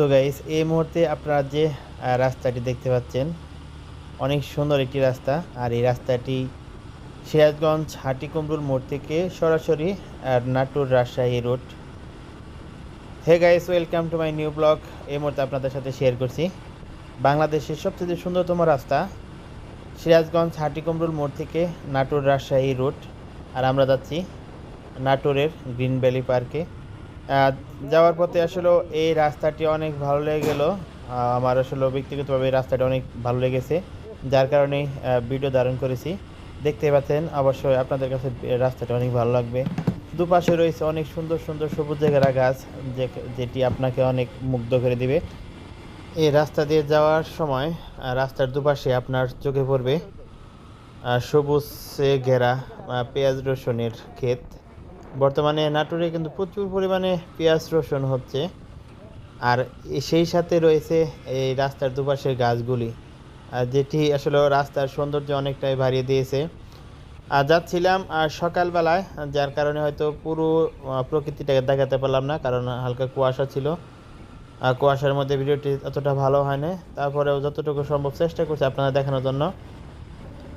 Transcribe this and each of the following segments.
তো গাইস এই মুহূর্তে আপনারা যে রাস্তাটি দেখতে পাচ্ছেন, অনেক সুন্দর একটি রাস্তা। আর এই রাস্তাটি সিরাজগঞ্জ হাটিকুমরুল মোড় থেকে সরাসরি Natore Rajshahi road hey guys welcome to my new blog এই মুহূর্তে আপনাদের সাথে শেয়ার করছি। বাংলাদেশের সবচেয়ে সুন্দরতম রাস্তা সিরাজগঞ্জ হাটিকুমরুল মোড় থেকে নাটোর রাজশাহী রোড আর আমরা যাচ্ছি নাটোরের গ্রিন ভ্যালি পার্কে। যাওয়ার পথে আসলে এই রাস্তাটি অনেক ভালো লেগে গেল। আমার আসলে ব্যক্তিগতভাবে এই রাস্তাটা অনেক ভালো লেগেছে, যার কারণে ভিডিও ধারণ করেছি। দেখতে পাচ্ছেন, অবশ্যই আপনাদের কাছে রাস্তাটা অনেক ভালো লাগবে। দুপাশে রয়েছে অনেক সুন্দর সুন্দর সবুজ জায়গার গাছ যে, যেটি আপনাকে অনেক মুগ্ধ করে দিবে। এই রাস্তা দিয়ে যাওয়ার সময় রাস্তার দুপাশে আপনার চোখে পড়বে সবুজে ঘেরা পেঁয়াজ রসুনের ক্ষেত। বর্তমানে নাটোরে কিন্তু প্রচুর পরিমাণে পেঁয়াজ রসুন হচ্ছে। আর সেই সাথে রয়েছে এই রাস্তার দুপাশের গাছগুলি যেটি আসলে রাস্তার সৌন্দর্য অনেকটাই বাড়িয়ে দিয়েছে। আর যাচ্ছিলাম, আর সকালবেলায়, যার কারণে হয়তো পুরো প্রকৃতিটাকে দেখাতে পারলাম না, কারণ হালকা কুয়াশা ছিল। কুয়াশার মধ্যে ভিডিওটি অতটা ভালো হয় না তারপরেও যতটুকু সম্ভব চেষ্টা করছি আপনারা দেখানোর জন্য।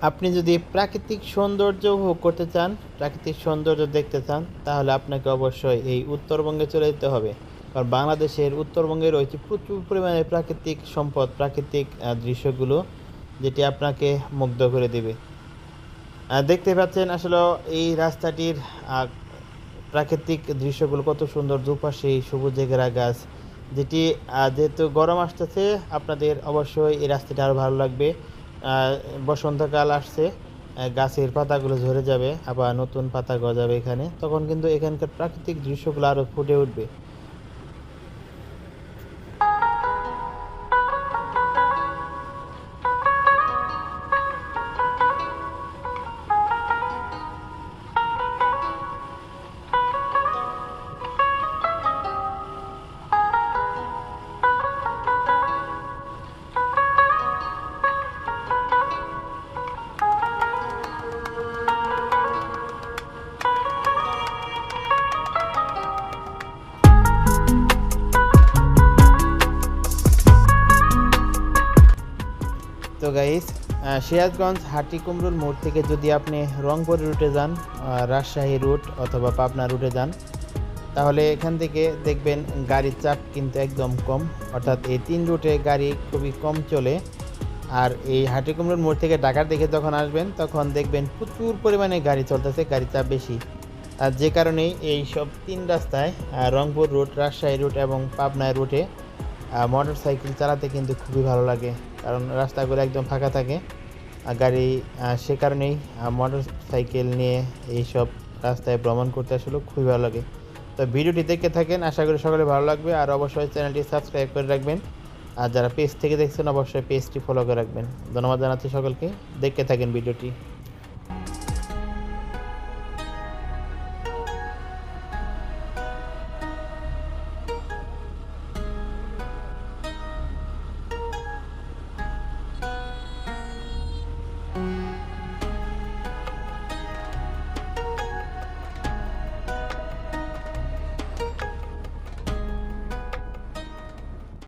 আপনি যদি প্রাকৃতিক সৌন্দর্য উপভোগ করতে চান, প্রাকৃতিক সৌন্দর্য দেখতে চান, তাহলে আপনাকে অবশ্যই এই উত্তরবঙ্গে চলে যেতে হবে। কারণ বাংলাদেশের উত্তরবঙ্গে রয়েছে প্রচুর পরিমাণে প্রাকৃতিক সম্পদ, প্রাকৃতিক দৃশ্যগুলো যেটি আপনাকে মুগ্ধ করে দেবে। দেখতে পাচ্ছেন আসলে এই রাস্তাটির প্রাকৃতিক দৃশ্যগুলো কত সুন্দর, দুপাশে সবুজ ঘেরা গাছ যেটি যেহেতু গরম আসতেছে, আপনাদের অবশ্যই এই রাস্তাটা আরও ভালো লাগবে। বসন্তকাল আসছে গাছের পাতাগুলো ঝরে যাবে, আবার নতুন পাতা গজাবে এখানে। তখন কিন্তু এখানকার প্রাকৃতিক দৃশ্যগুলো আরও ফুটে উঠবে। তো গাইস সিরাজগঞ্জ হাটিকুমরুল মোড় থেকে যদি আপনি রংপুর রুটে যান রাজশাহী রুট অথবা পাবনা রুটে যান, তাহলে এখান থেকে দেখবেন গাড়ির চাপ কিন্তু একদম কম। অর্থাৎ এই তিন রুটে গাড়ি খুবই কম চলে। আর এই হাটিকুমরুল মোড় থেকে ঢাকার দিকে যখন আসবেন, তখন দেখবেন প্রচুর পরিমাণে গাড়ি চলতেছে, গাড়ির চাপ বেশি। আর যে কারণেই এই সব তিন রাস্তায় রংপুর রুট, রাজশাহী রুট এবং পাবনা রুটে মোটর সাইকেল চালাতে কিন্তু খুবই ভালো লাগে। কারণ রাস্তাগুলো একদম ফাঁকা থাকে। আর গাড়ি সে কারণেই মোটর সাইকেল নিয়ে এইসব রাস্তায় ভ্রমণ করতে আসলে খুবই ভালো লাগে। তো ভিডিওটি দেখে থাকেন, আশা করি সকলে ভালো লাগবে। আর অবশ্যই চ্যানেলটি সাবস্ক্রাইব করে রাখবেন। আর যারা পেজ থেকে দেখছেন, অবশ্যই পেজটি ফলো করে রাখবেন। ধন্যবাদ জানাচ্ছি সকলকে। দেখে থাকেন ভিডিওটি।